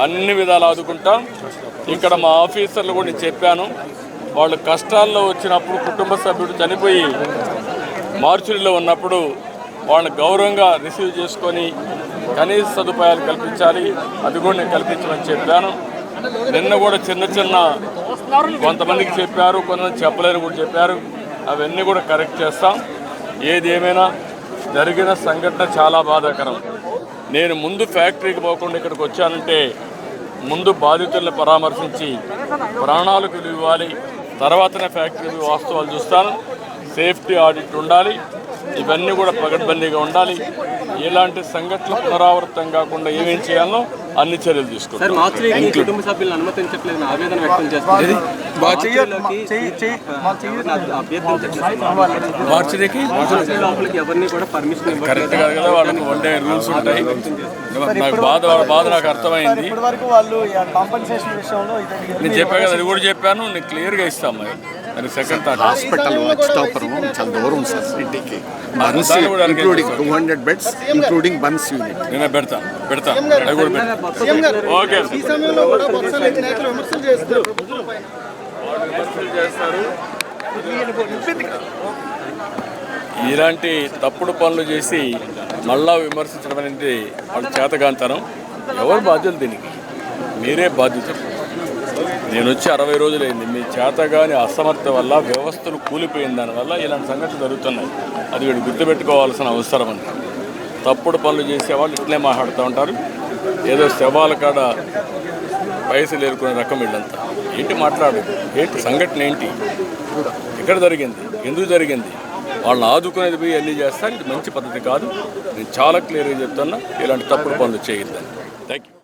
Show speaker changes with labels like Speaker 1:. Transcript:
Speaker 1: అన్ని విధాలు ఆదుకుంటాం. ఇక్కడ మా ఆఫీసర్లు కూడా చెప్పాను. వాళ్ళు కష్టాల్లో వచ్చినప్పుడు కుటుంబ సభ్యుడు చనిపోయి మార్చురీలో ఉన్నప్పుడు వాళ్ళని గౌరవంగా రిసీవ్ చేసుకొని కనీస సదుపాయాలు కల్పించాలి. అది కూడా నేను కల్పించమని చెప్పాను. నిన్న కూడా చిన్న చిన్న కొంతమందికి చెప్పారు కొంతమంది చెప్పలేరు కూడా చెప్పారు. అవన్నీ కూడా కరెక్ట్ చేస్తాం. ఏది ఏమైనా జరిగిన సంఘటన చాలా బాధాకరం. నేను ముందు ఫ్యాక్టరీకి పోకుండా ఇక్కడికి వచ్చానంటే ముందు బాధితులను పరామర్శించి ప్రాణాలకు విలువ ఇవ్వాలి తర్వాతనే ఫ్యాక్టరీ వాస్తవాలు చూస్తాను. సేఫ్టీ ఆడిట్ ఉండాలి. ఇవన్నీ కూడా పగడ్బందీగా ఉండాలి. ఇలాంటి సంఘటనలు పునరావృతం కాకుండా ఏమేం చేయాలో అన్ని చర్యలు
Speaker 2: సార్
Speaker 1: తీసుకుంటాం మార్చికి
Speaker 2: మార్చురీ లోపలికి ఎవరిని కూడా పర్మిషన్ ఇవ్వట్లేదు.
Speaker 1: కరెక్ట్ కాదు కదా వాళ్ళకి వన్ డే రూల్స్ ఉంటాయి. నాకు బాధ వాళ్ళ బాధ నాకు అర్థమైంది.
Speaker 3: ఇప్పటి వరకు వాళ్ళు కాంపన్సేషన్ విషయంలో ఇది
Speaker 1: నేను చెప్పాను కదా అది కూడా చెప్పాను నేను క్లియర్గా ఇస్తాను మరి. మరి సెకండ్ థాట్
Speaker 4: హాస్పిటల్ అచ్యుతాపురం చాలా దూరం సార్ సిటీకి burns including. Two hundred beds including burns unit
Speaker 1: నేనే పెడతా పెడతా. అది కూడా పెడతా. ఓకే.
Speaker 3: ఈ సమయంలో కూడా విమర్శలు చేస్తారు
Speaker 1: చేస్తారు. ఇలాంటి తప్పుడు పనులు చేసి మళ్ళా విమర్శించడం అనేది వాళ్ళ చేతగాంతనం ఎవరు బాధ్యులు దీనికి? మీరే బాధ్యత నేను వచ్చి అరవై రోజులైంది. మీ చేతగాని అసమర్థ వల్ల వ్యవస్థలు కూలిపోయిన దానివల్ల ఇలాంటి సంఘటనలు జరుగుతున్నాయి. అది వీడు గుర్తుపెట్టుకోవాల్సిన అవసరం ఉంది తప్పుడు పనులు చేసేవాళ్ళు ఇట్లే మాట్లాడుతూ ఉంటారు. ఏదో శవాల కాడ పైసలు ఎరుకునే రకం వీళ్ళంతా. ఏంటి మాట్లాడు ఏంటి సంఘటన ఏంటి? ఎక్కడ జరిగింది? ఎందుకు జరిగింది? వాళ్ళని ఆదుకునేది పోయి అన్నీ చేస్తారు ఇది మంచి పద్ధతి కాదు. నేను చాలా క్లియర్గా చెప్తున్నా ఇలాంటి తప్పుడు పనులు చేయొద్దని థ్యాంక్ యూ